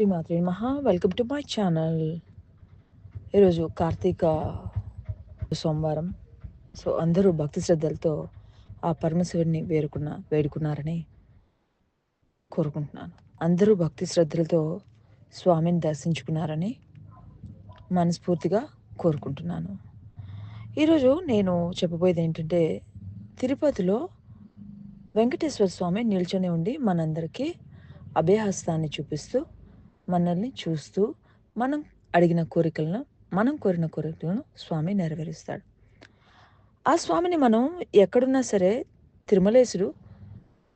శ్రీమాత్రి మహా. Welcome to my channel ఈరోజు కార్తీక సోమవారం. సో అందరూ భక్తి శ్రద్ధలతో ఆ పరమశివుడిని వేరుకున్న వేడుకున్నారని కోరుకుంటున్నాను. అందరూ భక్తి శ్రద్ధలతో స్వామిని దర్శించుకున్నారని మనస్ఫూర్తిగా కోరుకుంటున్నాను. ఈరోజు నేను చెప్పబోయేది ఏంటంటే తిరుపతిలో వెంకటేశ్వర స్వామి నిల్చొని ఉండి మనందరికీ అభయహస్తాన్ని చూపిస్తూ మనల్ని చూస్తూ మనం అడిగిన కోరికలను మనం కోరిన కోరికలను స్వామి నెరవేరుస్తాడు. ఆ స్వామిని మనం ఎక్కడున్నా సరే తిరుమలేశుడు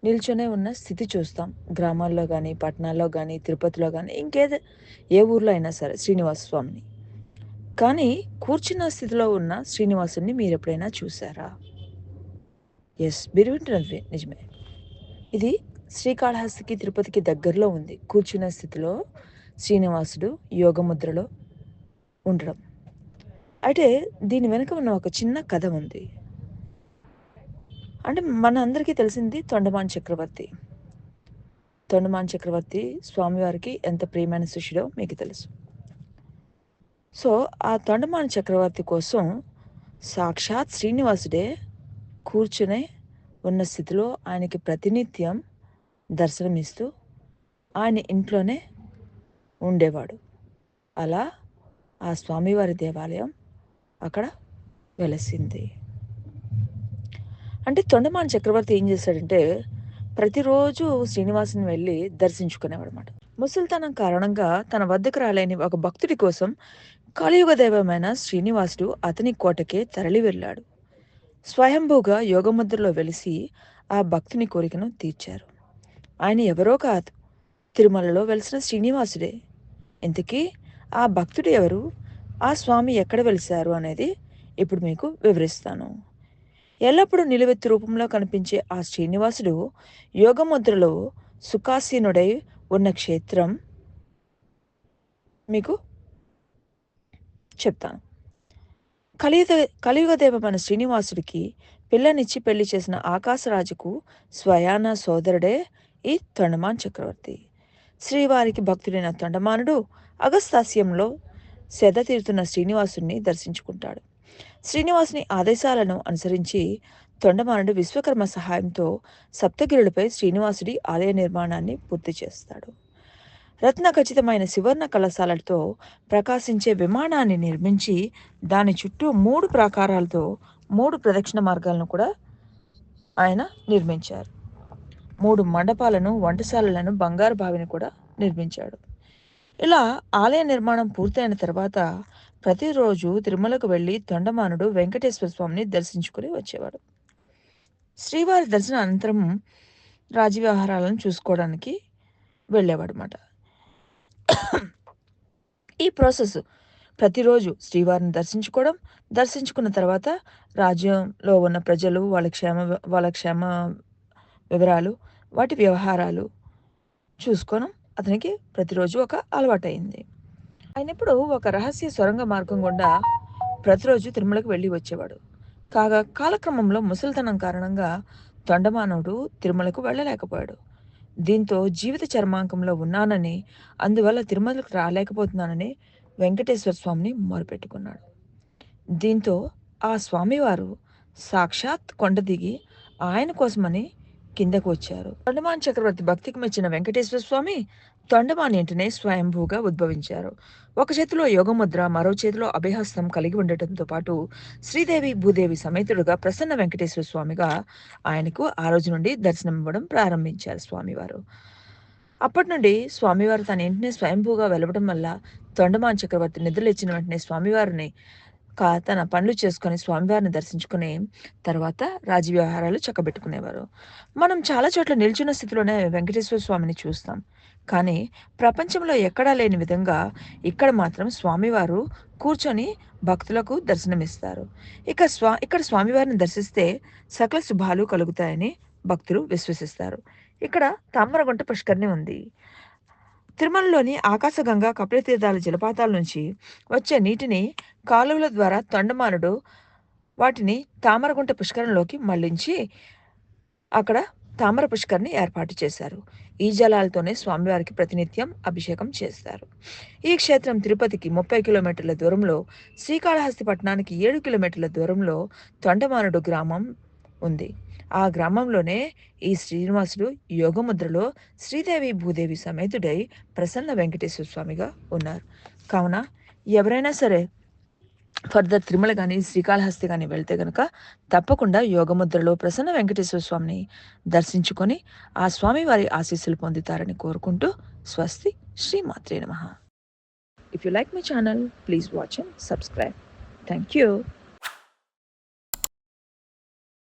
నిల్చొనే ఉన్న స్థితి చూస్తాం. గ్రామాల్లో కానీ పట్టణాల్లో కానీ తిరుపతిలో కానీ ఇంకేదో ఏ ఊర్లో అయినా సరే శ్రీనివాస స్వామిని. కానీ కూర్చున్న స్థితిలో ఉన్న శ్రీనివాసుని మీరు ఎప్పుడైనా చూసారా ఎస్ మీరు వింటున్నది నిజమే. ఇది శ్రీకాళహస్తికి తిరుపతికి దగ్గరలో ఉంది. కూర్చున్న స్థితిలో శ్రీనివాసుడు యోగముద్రలో ఉండడం. అయితే దీని వెనుక ఉన్న ఒక చిన్న కథ ఉంది. అంటే మన అందరికీ తెలిసింది తొండమాన్ చక్రవర్తి. తొండమాన్ చక్రవర్తి స్వామివారికి ఎంత ప్రియమైన శిష్యుడో మీకు తెలుసు. సో ఆ తొండమాన్ చక్రవర్తి కోసం సాక్షాత్ శ్రీనివాసుడే కూర్చునే ఉన్న స్థితిలో ఆయనకి ప్రతినిత్యం దర్శనమిస్తూ ఆయన ఇంట్లోనే ఉండేవాడు. అలా ఆ స్వామివారి దేవాలయం అక్కడ వెలసింది. అంటే తొండమాన్ చక్రవర్తి ఏం చేశాడంటే ప్రతిరోజు శ్రీనివాసుని వెళ్ళి దర్శించుకునేవాడు అనమాట ముసలితనం కారణంగా తన వద్దకు రాలేని ఒక భక్తుడి కోసం కలియుగ దైవమైన శ్రీనివాసుడు అతని కోటకే తరలి వెళ్ళాడు. స్వయంభూగా యోగముద్రలో వెలిసి ఆ భక్తుని కోరికను తీర్చారు. ఆయన ఎవరో కాదు తిరుమలలో వెలిసిన శ్రీనివాసుడే. ఇంతకీ ఆ భక్తుడు ఎవరు? ఆ స్వామి ఎక్కడ వెలిశారు అనేది ఇప్పుడు మీకు వివరిస్తాను. ఎల్లప్పుడూ నిలువెత్తు రూపంలో కనిపించే ఆ శ్రీనివాసుడు యోగముద్రలో సుఖాసీనుడై ఉన్న క్షేత్రం మీకు చెప్తాను. కలియుగ కలియుగదేవమైన శ్రీనివాసుడికి పిల్లనిచ్చి పెళ్ళి చేసిన ఆకాశరాజుకు స్వయాన సోదరుడే ఈ తొండమాన్ చక్రవర్తి. శ్రీవారికి భక్తుడైన తొండమానుడు అగస్తాస్యంలో సెద తీరుతున్న శ్రీనివాసుని దర్శించుకుంటాడు. శ్రీనివాసుని ఆదేశాలను అనుసరించి తొండమానుడు విశ్వకర్మ సహాయంతో సప్తగిరులపై శ్రీనివాసుడి ఆలయ నిర్మాణాన్ని పూర్తి చేస్తాడు. రత్న ఖచ్చితమైన సువర్ణ కలశాలతో ప్రకాశించే విమానాన్ని నిర్మించి దాని చుట్టూ మూడు ప్రాకారాలతో మూడు ప్రదక్షిణ మార్గాలను కూడా ఆయన నిర్మించారు. మూడు మండపాలను వంటశాలలను బంగారు బావిని కూడా నిర్మించాడు. ఇలా ఆలయ నిర్మాణం పూర్తయిన తర్వాత ప్రతిరోజు తిరుమలకు వెళ్ళి తొండమానుడు వెంకటేశ్వర స్వామిని దర్శించుకుని వచ్చేవాడు. శ్రీవారి దర్శన అనంతరం రాజవ్యవహారాలను చూసుకోవడానికి వెళ్ళేవాడు అనమాట ఈ ప్రాసెస్ ప్రతిరోజు శ్రీవారిని దర్శించుకోవడం దర్శించుకున్న తర్వాత రాజ్యంలో ఉన్న ప్రజలు వాళ్ళ క్షేమ వాళ్ళ క్షేమ వివరాలు వాటి వ్యవహారాలు చూసుకోవడం అతనికి ప్రతిరోజు ఒక అలవాటైంది. ఆయన ఇప్పుడు ఒక రహస్య సొరంగ మార్గం గుండా ప్రతిరోజు తిరుమలకు వెళ్ళి వచ్చేవాడు. కాగా కాలక్రమంలో ముసలితనం కారణంగా తొండమానవుడు తిరుమలకు వెళ్ళలేకపోయాడు. దీంతో జీవిత చర్మాంకంలో ఉన్నానని అందువల్ల తిరుమలకు రాలేకపోతున్నానని వెంకటేశ్వర స్వామిని మొరపెట్టుకున్నాడు. దీంతో ఆ స్వామివారు సాక్షాత్ కొండ దిగి ఆయన కోసమని కిందకు వచ్చారు తొండమాన్ చక్రవర్తి భక్తికి మెచ్చిన వెంకటేశ్వర స్వామి తొండమాన్ ఇంటనే స్వయంభూగా ఉద్భవించారు. ఒక చేతిలో యోగముద్ర మరో చేతిలో అభయహస్తం కలిగి ఉండటంతో పాటు శ్రీదేవి భూదేవి సమేతుడుగా ప్రసన్న వెంకటేశ్వర స్వామిగా ఆయనకు ఆ రోజు నుండి దర్శనం ఇవ్వడం ప్రారంభించారు స్వామివారు. అప్పటి నుండి స్వామివారు తన ఇంటిని స్వయంభూగా వెలవడం వల్ల తొండమాన్ చక్రవర్తి నిద్రలేచిన వెంటనే స్వామివారిని కా తన పనులు చేసుకొని స్వామివారిని దర్శించుకుని తర్వాత రాజ్య వ్యవహారాలు చక్కబెట్టుకునేవారు. మనం చాలా చోట్ల నిల్చున్న స్థితిలోనే వెంకటేశ్వర స్వామిని చూస్తాం. కానీ ప్రపంచంలో ఎక్కడా లేని విధంగా ఇక్కడ మాత్రం స్వామివారు కూర్చొని భక్తులకు దర్శనమిస్తారు. ఇక స్వా ఇక్కడ స్వామివారిని దర్శిస్తే సకల శుభాలు కలుగుతాయని భక్తులు విశ్వసిస్తారు. ఇక్కడ తామరగుంట పుష్కరిణి ఉంది. తిరుమలలోని ఆకాశగంగా కపిలతీర్థాల జలపాతాల నుంచి వచ్చే నీటిని కాలువల ద్వారా తొండమానుడు వాటిని తామరగుంట పుష్కరంలోకి మళ్ళించి అక్కడ తామర పుష్కర్ని ఏర్పాటు చేశారు. ఈ జలాలతోనే స్వామివారికి ప్రతినిత్యం అభిషేకం చేస్తారు. ఈ క్షేత్రం తిరుపతికి ముప్పై కిలోమీటర్ల దూరంలో శ్రీకాళహస్తి పట్టణానికి ఏడు కిలోమీటర్ల దూరంలో తొండమానుడు గ్రామం ఉంది. ఆ గ్రామంలోనే ఈ శ్రీనివాసుడు యోగముద్రలో శ్రీదేవి భూదేవి సమేతుడై ప్రసన్న వెంకటేశ్వర స్వామిగా ఉన్నారు. కావున ఎవరైనా సరే ఫర్దర్ తిరుమల కానీ శ్రీకాళహస్తి కానీ వెళ్తే కనుక తప్పకుండా యోగముద్రలో ప్రసన్న వెంకటేశ్వర స్వామిని దర్శించుకొని ఆ స్వామి వారి ఆశీస్సులు పొందుతారని కోరుకుంటూ స్వస్తి శ్రీమాత్రే నమ. If you like my channel please watch and subscribe thank you